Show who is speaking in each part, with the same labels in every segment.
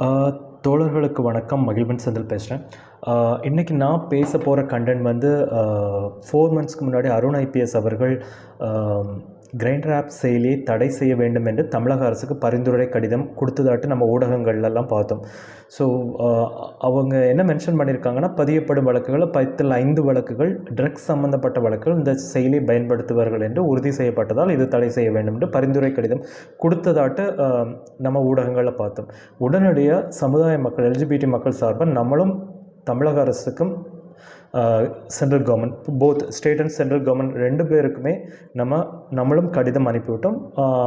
Speaker 1: தோழர்களுக்கு வணக்கம். மகிழ்வன் செந்தில் பேசுகிறேன் இன்றைக்கி நான் பேச போகிற கண்டென்ட் வந்து ஃபோர் மந்த்ஸ்க்கு முன்னாடி அருண் ஐபிஎஸ் அவர்கள் கிரைண்டர் ஆப் செயலியை தடை செய்ய வேண்டும் என்று தமிழக அரசுக்கு பரிந்துரை கடிதம் கொடுத்ததாட்டு நம்ம ஊடகங்கள்லாம் பார்த்தோம். ஸோ அவங்க என்ன மென்ஷன் பண்ணியிருக்காங்கன்னா பதியப்படும் வழக்குகள் பத்தில் ஐந்து வழக்குகள் ட்ரக்ஸ் சம்மந்தப்பட்ட வழக்குகள் இந்த செயலியை பயன்படுத்துவார்கள் என்று உறுதி செய்யப்பட்டதால் இது தடை செய்ய வேண்டும் என்று பரிந்துரை கடிதம் கொடுத்ததாட்டு நம்ம ஊடகங்களில் பார்த்தோம். உடனடியாக சமுதாய மக்கள் எல்ஜிபிடி மக்கள் சார்பாக நம்மளும் தமிழக அரசுக்கும் central government both state and central government ரெண்டு பேருக்குமே நம்ம நம்மளும் கடிதம் அனுப்பிவிட்டோம்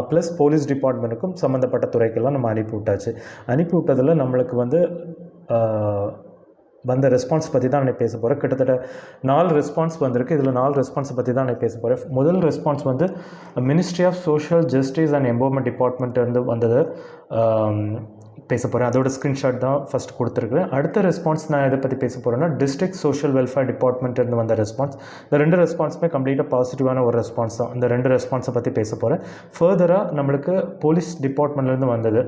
Speaker 1: ப்ளஸ் போலீஸ் டிபார்ட்மெண்ட்டுக்கும் சம்மந்தப்பட்ட துறைக்கெல்லாம் நம்ம அனுப்பி விட்டாச்சு அனுப்பி விட்டதில் நம்மளுக்கு வந்து வந்த ரெஸ்பான்ஸ் பற்றி தான் நான் பேச போகிறேன் கிட்டத்தட்ட நாலு ரெஸ்பான்ஸ் வந்திருக்கு இதில் நாலு ரெஸ்பான்ஸை பற்றி தான் நான் பேச போகிறேன் முதல் ரெஸ்பான்ஸ் வந்து ministry of social justice and empowerment department இருந்து வந்தது பேச போகிறேன் அதோட ஸ்க்ரீன்ஷாட் தான் ஃபஸ்ட் கொடுத்துருக்குறேன். அடுத்த ரெஸ்பான்ஸ் நான் எதை பற்றி பேச போகிறேன்னா டிஸ்ட்ரிக்ட் சோஷியல் வெல்ஃபேர் டிபார்ட்மெண்ட்லேருந்து வந்த ரெஸ்பான்ஸ் இந்த ரெண்டு ரெஸ்பான்ஸுமே கம்ப்ளீட்டாக பாசிட்டிவான ஒரு ரெஸ்பான்ஸ் தான். இந்த ரெண்டு ரெஸ்பான்ஸை பற்றி பேச போகிறேன் ஃபர்தராக நம்மளுக்கு போலீஸ் டிபார்ட்மெண்ட்லேருந்து வந்தது.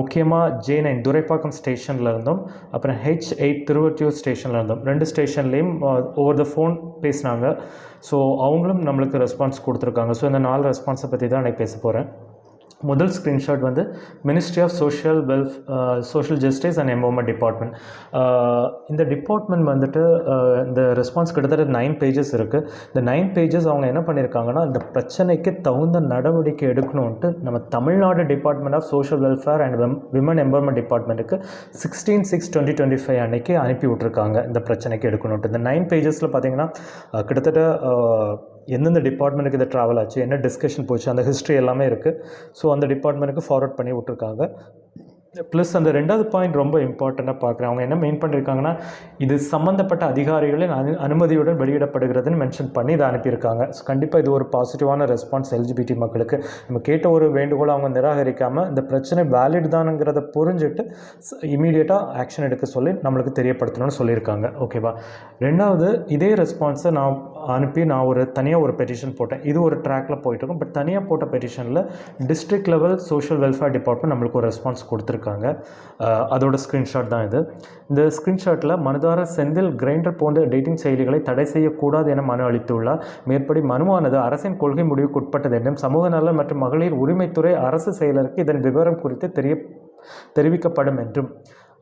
Speaker 1: முக்கியமாக ஜே நைன் துரைப்பாக்கம் ஸ்டேஷனில் இருந்தோம் அப்புறம் ஹெச் எயிட் திருவற்றியூர் ஸ்டேஷனில் ரெண்டு ஸ்டேஷன்லேயும் ஓவர் த ஃபோன் பேசினாங்க. ஸோ அவங்களும் நம்மளுக்கு ரெஸ்பான்ஸ் கொடுத்துருக்காங்க. ஸோ இந்த நாலு ரெஸ்பான்ஸை பற்றி தான் நான் பேச போகிறேன் முதல் ஸ்க்ரீன்ஷாட் வந்து ministry of social welfare social justice and empowerment department இந்த டிபார்ட்மெண்ட் வந்துட்டு uh, இந்த ரெஸ்பான்ஸ் கிட்டத்தட்ட நைன் பேஜஸ் இருக்குது இந்த நைன் பேஜஸ் அவங்க என்ன பண்ணியிருக்காங்கன்னா இந்த பிரச்சனைக்கு தகுந்த நடவடிக்கை எடுக்கணுன்ட்டு நம்ம Tamil Nadu department of social welfare and women empowerment டிபார்ட்மெண்ட்டுக்கு sixteen six twenty twenty five அன்னைக்கு அனுப்பி விட்ருக்காங்க இந்த பிரச்சனைக்கு எடுக்கணுன்ட்டு இந்த நைன் பேஜஸில் பார்த்தீங்கன்னா uh, கிட்டத்தட்ட uh, எந்தெந்த டிபார்ட்மெண்ட்டுக்கு இது ட்ராவல் ஆச்சு என்ன டிஸ்கஷன் போச்சு அந்த ஹிஸ்ட்ரி எல்லாமே இருக்குது ஸோ அந்த டிபார்ட்மெண்ட்டுக்கு ஃபார்வர்ட் பண்ணி விட்ருக்காங்க ப்ளஸ் அந்த ரெண்டாவது பாயிண்ட் ரொம்ப இம்பார்ட்டண்ட்டாக பார்க்குறேன். அவங்க என்ன மெயின் பண்ணியிருக்காங்கன்னா இது சம்மந்தப்பட்ட அதிகாரிகளின் அனு அனுமதியுடன் வெளியிடப்படுகிறதுன்னு மென்ஷன் பண்ணி இதை அனுப்பியிருக்காங்க. ஸோ கண்டிப்பாக இது ஒரு பாசிட்டிவான ரெஸ்பான்ஸ் எல்ஜிபிடி மக்களுக்கு. நம்ம கேட்ட ஒரு வேண்டுகோளை அவங்க நிராகரிக்காமல் இந்த பிரச்சனை வேலிட் தானுங்கிறத புரிஞ்சுட்டு இமீடியட்டாக ஆக்ஷன் எடுக்க சொல்லி நம்மளுக்கு தெரியப்படுத்தணும்னு சொல்லியிருக்காங்க. ஓகேவா ரெண்டாவது இதே ரெஸ்பான்ஸை நான் அனுப்பி நான் ஒரு தனியாக ஒரு பெட்டிஷன் போட்டேன். இது ஒரு ட்ராக்கில் போயிட்டுருக்கும். பட் தனியாக போட்ட பெட்டிஷனில் district level social welfare department நம்மளுக்கு ஒரு ரெஸ்பான்ஸ் கொடுத்துருக்காங்க. அதோட ஸ்க்ரீன்ஷாட் தான் இது. இந்த ஸ்க்ரீன்ஷாட்டில் மனுதார செந்தில் கிரைண்டர் போன்ற டேட்டிங் செயலிகளை தடை செய்யக்கூடாது என மனு அளித்துள்ளார். மேற்படி மனுவானது அரசின் கொள்கை முடிவுக்கு உட்பட்டது என்றும் சமூக நலன் மற்றும் மகளிர் உரிமைத்துறை அரசு செயலருக்கு இதன் விவரம் குறித்து தெரிய தெரிவிக்கப்படும் என்றும்.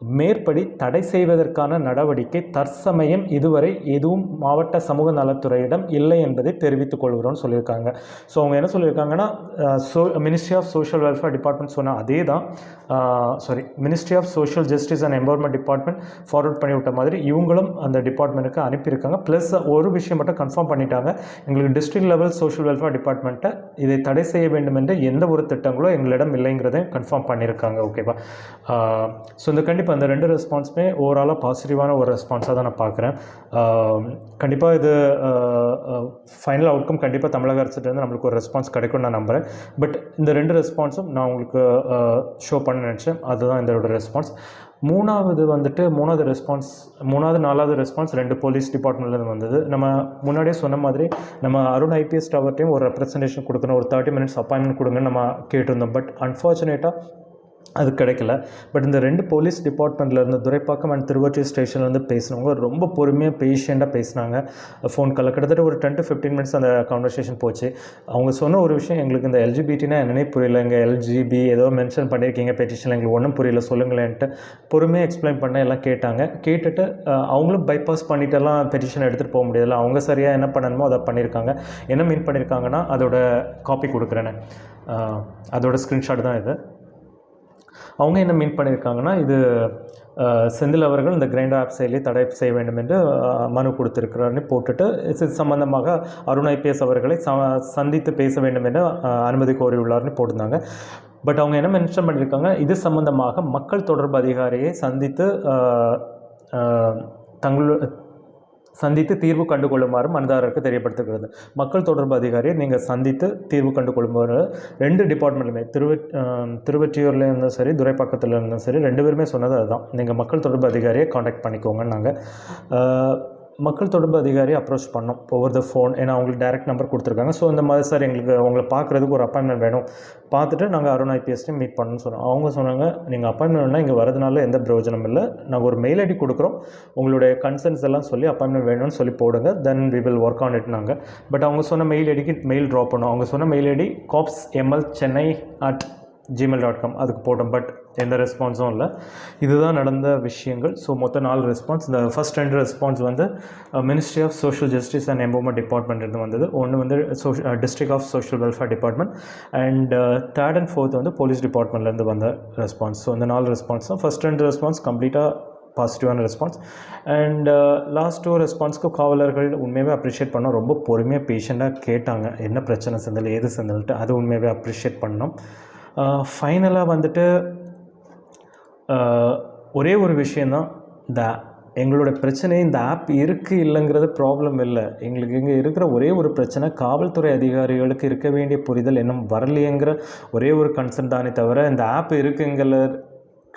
Speaker 1: மேற்படி தடை செய்வதற்கான நடவடிக்கை தற்சமயம் இதுவரை எதுவும் மாவட்ட சமூக நலத்துறையிடம் இல்லை என்பதை தெரிவித்துக் கொள்கிறோம்னு சொல்லியிருக்காங்க. ஸோ அவங்க என்ன சொல்லியிருக்காங்கன்னா so ministry of social welfare department சொன்ன அதே தான் sorry ministry of social justice and empowerment department forward பண்ணி விட்ட மாதிரி இவங்களும் அந்த டிபார்ட்மெண்ட்டுக்கு அனுப்பியிருக்காங்க. ப்ளஸ் ஒரு விஷயம் மட்டும் கன்ஃபார்ம் பண்ணிட்டாங்க. எங்களுக்கு டிஸ்ட்ரிக்ட் லெவல் சோஷியல் வெல்ஃபேர் டிபார்ட்மெண்ட்டை இதை தடை செய்ய வேண்டும் என்ற எந்த ஒரு திட்டங்களோ எங்களிடம் இல்லைங்கிறதையும் கன்ஃபார்ம் பண்ணியிருக்காங்க. ஓகேவா ஸோ இந்த கண்டிப்பாக அந்த ரெண்டு ரெஸ்பான்ஸுமே ஓவராலாக பாசிட்டிவான ஒரு ரெஸ்பான்ஸாக தான் நான் பார்க்குறேன். கண்டிப்பாக இது ஃபைனல் அவுட்கம் கண்டிப்பாக தமிழக அரசுலேருந்து நம்மளுக்கு ஒரு ரெஸ்பான்ஸ் கிடைக்கும்னு நான் நம்புகிறேன் பட் இந்த ரெண்டு ரெஸ்பான்ஸும் நான் உங்களுக்கு ஷோ பண்ண நினச்சேன். அதுதான் இதோட ரெஸ்பான்ஸ் மூணாவது வந்துட்டு மூணாவது ரெஸ்பான்ஸ் மூணாவது நாலாவது ரெஸ்பான்ஸ் ரெண்டு போலீஸ் டிபார்ட்மெண்ட்லேருந்து வந்தது. நம்ம முன்னாடியே சொன்ன மாதிரி நம்ம அருண் ஐபிஎஸ் டவர்ட்டையும் ஒரு ரெப்ரசன்டேஷன் கொடுக்கணும். ஒரு தேர்ட்டி மினிட்ஸ் அப்பாயின்மெண்ட் கொடுங்கன்னு நம்ம கேட்டிருந்தோம். பட் அன்ஃபார்ச்சுனேட்டாக அது கிடைக்கல. பட் இந்த ரெண்டு போலீஸ் டிபார்ட்மெண்ட்லேருந்து துரைப்பாக்கம் அண்ட் திருவொற்றி ஸ்டேஷன்லேருந்து பேசினவங்க ரொம்ப பொறுமையாக பேஷண்ட்டாக பேசினாங்க. ஃபோன் காலில் கிட்டத்தட்ட ஒரு டென் டு ஃபிஃப்டீன் மினிட்ஸ் அந்த கான்வர்சேஷன் போச்சு. அவங்க சொன்ன ஒரு விஷயம் எங்களுக்கு இந்த எல்ஜிபிடினா என்னன்னே புரியல. இங்கே எல்ஜிபி ஏதோ மென்ஷன் பண்ணியிருக்கீங்க பெட்டிஷனில் எங்களுக்கு ஒன்றும் புரியல சொல்லுங்களேன்ட்டு பொறுமையாக எக்ஸ்பிளைன் பண்ண எல்லாம் கேட்டாங்க. கேட்டுட்டு அவங்களும் பைபாஸ் பண்ணிட்டெல்லாம் பெட்டிஷன் எடுத்துகிட்டு போக முடியல. அவங்க சரியாக என்ன பண்ணணுமோ அதை பண்ணியிருக்காங்க என்ன மீன் பண்ணியிருக்காங்கன்னா அதோட காப்பி கொடுக்குறேன்னு. அதோட ஸ்க்ரீன்ஷாட் தான் இது. அவங்க என்ன மீன் பண்ணியிருக்காங்கன்னா இது செந்தில் அவர்கள் இந்த கிரைண்டர் ஆப் செயலி தடை செய்ய வேண்டும் என்று மனு கொடுத்திருக்கிறார்னு போட்டுட்டு இது சம்பந்தமாக அருண் ஐபிஎஸ் அவர்களை ச சந்தித்து பேச வேண்டும் என்று அனுமதி கோரியுள்ளார்னு போட்டிருந்தாங்க. பட் அவங்க என்ன மென்ஷன் பண்ணியிருக்காங்க இது சம்பந்தமாக மக்கள் தொடர்பு அதிகாரியை சந்தித்து தங்கள் தங்களு சந்தித்து தீர்வு கண்டு கொள்ளுமாறு மனுதாரருக்கு தெரியப்படுத்துகிறது. மக்கள் தொடர்பு அதிகாரியை நீங்கள் சந்தித்து தீர்வு கண்டு ரெண்டு டிபார்ட்மெண்ட்டுமே திருவ திருவெற்றியூரில் இருந்தும் சரி துரைப்பாக்கத்தில் இருந்தும் சரி ரெண்டு பேருமே சொன்னது அதுதான். நீங்கள் மக்கள் தொடர்பு அதிகாரியை காண்டாக்ட் பண்ணிக்கோங்கன்னாங்க. மக்கள் தொடர்பு அதிகாரி அப்ரோச் பண்ணோம் ஓவர் த ஃபோன் ஏன்னா அவங்களுக்கு டேரெக்ட் நம்பர் கொடுத்துருக்காங்க. ஸோ இந்த மாதிரி சார் எங்களுக்கு உங்களை பார்க்குறதுக்கு ஒரு அப்பாயின்மெண்ட் வேணும். பார்த்துட்டு நாங்கள் அருண் ஐபிஎஸ்டையும் மீட் பண்ணணும்னு சொன்னோம். அவங்க சொன்னாங்க நீங்கள் அப்பாயின்மெண்ட்னா இங்கே வரதுனால எந்த பிரயோஜனம் இல்லை. நாங்கள் ஒரு மெயில் ஐடி கொடுக்குறோம். உங்களுடைய கன்சர்ன்ஸ் எல்லாம் சொல்லி அப்பாயின்மெண்ட் வேணும்னு சொல்லி போடுங்க. Then we will work on it நாங்கள் பட் அவங்க சொன்ன மெயில் ஐடிக்கு மெயில் ட்ராப் பண்ணோம். அவங்க சொன்ன mail ID cops ML Chennai at Gmail dot com அதுக்கு போட்டோம். பட் எந்த ரெஸ்பான்ஸும் இல்லை. இதுதான் நடந்த விஷயங்கள். ஸோ மொத்தம் நாலு ரெஸ்பான்ஸ் இந்த ஃபஸ்ட் ரெண்டு ரெஸ்பான்ஸ் வந்து ministry of social justice and empowerment டிபார்ட்மெண்ட்லேருந்து வந்தது. ஒன்று வந்து social district of social welfare department and third and fourth வந்து போலீஸ் டிபார்ட்மெண்ட்லேருந்து வந்த ரெஸ்பான்ஸ் ஸோ இந்த நாலு ரெஸ்பான்ஸ் தான் ஃபர்ஸ்ட் ரெண்டு ரெஸ்பான்ஸ் கம்ப்ளீட்டாக பாசிட்டிவான ரெஸ்பான்ஸ் அண்ட் லாஸ்ட் டூ ரெஸ்பான்ஸ்க்கு காவலர்கள் உண்மையாகவே அப்ரிஷியேட் பண்ணோம். ரொம்ப பொறுமையாக பேஷண்ட்டாக கேட்டாங்க. என்ன பிரச்சனை செந்தல் ஏது செந்தல்ட்டு அது உண்மையாகவே அப்ரிஷியேட் பண்ணோம். ஃபைனலாக வந்துட்டு ஒரே ஒரு விஷயந்தான் இந்த எங்களோட பிரச்சனை இந்த ஆப் இருக்குது இல்லைங்கிறது ப்ராப்ளம் இல்லை. எங்களுக்கு இங்கே இருக்கிற ஒரே ஒரு பிரச்சனை காவல்துறை அதிகாரிகளுக்கு இருக்க வேண்டிய புரிதல் இன்னும் வரலையேங்கிற ஒரே ஒரு கன்சர்ன் தானே தவிர இந்த ஆப் இருக்குங்கிற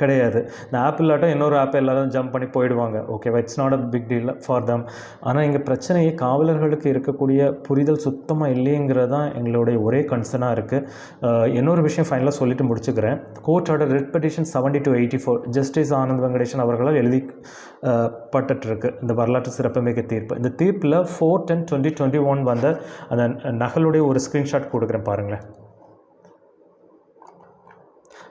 Speaker 1: கிடையாது. இந்த ஆப் இல்லாட்டும் இன்னொரு ஆப் எல்லாரும் ஜம்ப் பண்ணி போயிடுவாங்க. ஓகேவா it's not a big deal for them ஆனால் இங்கே பிரச்சனையே காவலர்களுக்கு இருக்கக்கூடிய புரிதல் சுத்தமாக இல்லைங்கிறது தான் எங்களுடைய ஒரே கன்சர்னாக இருக்குது இன்னொரு விஷயம் ஃபைனலாக சொல்லிட்டு முடிச்சுக்கிறேன். Court order writ petition seventy two eighty four justice Anand Venkatesh அவர்களால் எழுதி பட்டுருக்கு பட்டுட்ருக்கு இந்த வரலாற்று சிறப்புமிக்க தீர்ப்பு. இந்த தீர்ப்பில் four ten twenty twenty one வந்த அந்த நகலுடைய ஒரு ஸ்க்ரீன்ஷாட் கொடுக்குறேன் பாருங்களேன்.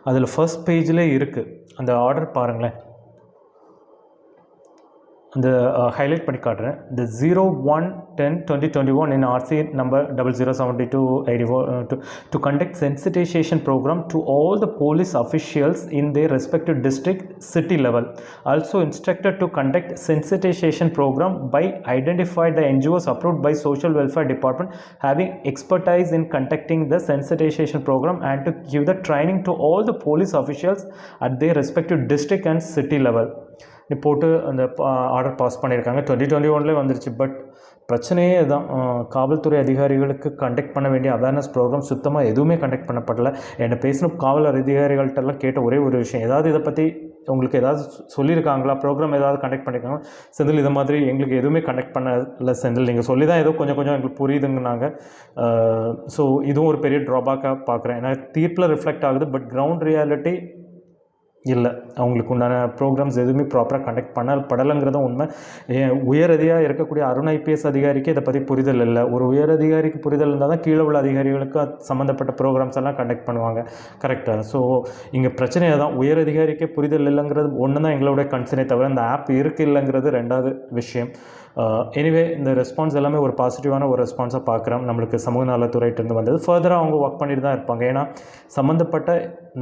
Speaker 1: அதில் ஃபர்ஸ்ட் பேஜில் இருக்குது அந்த ஆர்டர் பாருங்களேன். அந்த ஹைலைட் பண்ணி காட்டுறேன் இந்த zero one ten twenty twenty one in RC number double zero seventy two eighty four to to conduct sensitization program to all the police officials in their respective district city level also instructed to conduct sensitization program by identify the ngos approved by social welfare department having expertise in conducting the sensitization program and to give the training to all the police officials at their respective district and city level நீ போட்டு அந்த order pass பண்ணியிருக்காங்க. Twenty twenty ஒன்லேயே வந்துருச்சு. But பிரச்சனையே இதுதான். காவல்துறை அதிகாரிகளுக்கு கண்டக்ட் பண்ண வேண்டிய அவேர்னஸ் ப்ரோக்ராம் சுத்தமாக எதுவுமே கண்டக்ட் பண்ணப்படல. என்னை பேசின காவல் அதிகாரிகள்கிட்டலாம் கேட்ட ஒரே ஒரு விஷயம். ஏதாவது இதை பற்றி உங்களுக்கு ஏதாவது சொல்லியிருக்காங்களா? ப்ரோக்ராம் ஏதாவது கண்டக்ட் பண்ணியிருக்காங்களா? செந்தில் இது மாதிரி எங்களுக்கு எதுவுமே கண்டக்ட் பண்ணல செந்தில். நீங்கள் சொல்லி தான் ஏதோ கொஞ்சம் கொஞ்சம் எங்களுக்கு புரியுதுங்கனாங்க. ஸோ இதுவும் ஒரு பெரிய ட்ராபேக்காக பார்க்குறேன். ஏன்னா தீர்ப்பில் ரிஃப்ளெக்ட் ஆகுது. பட் கிரவுண்ட் ரியாலிட்டி இல்லை. அவங்களுக்கு உண்டான ப்ரோக்ராம்ஸ் எதுவுமே ப்ராப்பராக கண்டக்ட் பண்ண படலைங்கிறதும் உண்மை. ஏன் உயர் இருக்கக்கூடிய அருண் ஐபிஎஸ் அதிகாரிக்கு இதை பற்றி புரிதல் இல்லை. ஒரு உயர் அதிகாரிக்கு புரிதல் இருந்தால் தான் கீழே உள்ள அதிகாரிகளுக்கு சம்மந்தப்பட்ட ப்ரோக்ராம்ஸ் எல்லாம் கண்டக்ட் பண்ணுவாங்க. கரெக்டாக ஸோ இங்கே பிரச்சனையை தான் உயர் அதிகாரிக்கே புரிதல் இல்லைங்கிறது ஒன்று தான் எங்களோட கன்சர்னே தவிர இந்த ஆப் இருக்கு இல்லைங்கிறது ரெண்டாவது விஷயம். Uh, எனிவே இந்த ரெஸ்பான்ஸ் எல்லாமே ஒரு பாசிட்டிவான ஒரு ரெஸ்பான்ஸாக பார்க்குறோம். நம்மளுக்கு சமூக நலத்துறையிட்டேருந்து வந்தது. ஃபர்தராக அவங்க ஒர்க் பண்ணிட்டு தான் இருப்பாங்க. ஏன்னா சம்மந்தப்பட்ட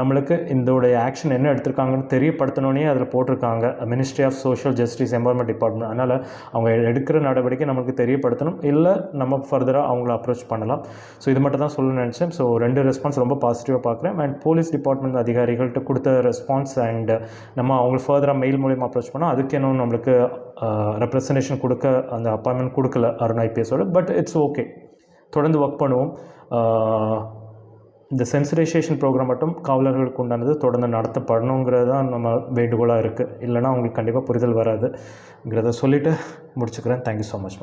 Speaker 1: நம்மளுக்கு இதோடைய ஆக்ஷன் என்ன எடுத்திருக்காங்கன்னு தெரியப்படுத்தணுன்னே அதில் போட்டிருக்காங்க. Ministry of social justice environment department அதனால் அவங்க எடுக்கிற நடவடிக்கை நம்மளுக்கு தெரியப்படுத்தணும். இல்லை நம்ம ஃபர்தராக அவங்கள அப்ரோச் பண்ணலாம். ஸோ இது மட்டும் தான் சொல்ல நினச்சேன். ஸோ ரெண்டு ரெஸ்பான்ஸ் ரொம்ப பாசிட்டிவாக பார்க்குறேன். அண்ட் போலீஸ் டிபார்ட்மெண்ட் அதிகாரிகள்கிட்ட கொடுத்த ரெஸ்பான்ஸ் அண்ட் நம்ம அவங்க ஃபர்தராக மெயில் மூலியமாக அப்ரோச் பண்ணோம் அதுக்கு இன்னும் நம்மளுக்கு uh, ரெப்ரசன்டேஷன் கொடுக்க அந்த அப்பாயின்மெண்ட் கொடுக்கல அருண் ஐபிஎஸோட பட் இட்ஸ் ஓகே தொடர்ந்து ஒர்க் பண்ணுவோம். இந்த சென்சரைசேஷன் ப்ரோக்ராம் மட்டும் காவலர்களுக்கு உண்டானது தொடர்ந்து நடத்தப்படணுங்கிறது தான் நம்ம வேண்டுகோளாக இருக்குது இல்லைனா அவங்களுக்கு கண்டிப்பாக புரிதல் வராதுங்கிறத சொல்லிவிட்டு முடிச்சுக்கிறேன். Thank you so much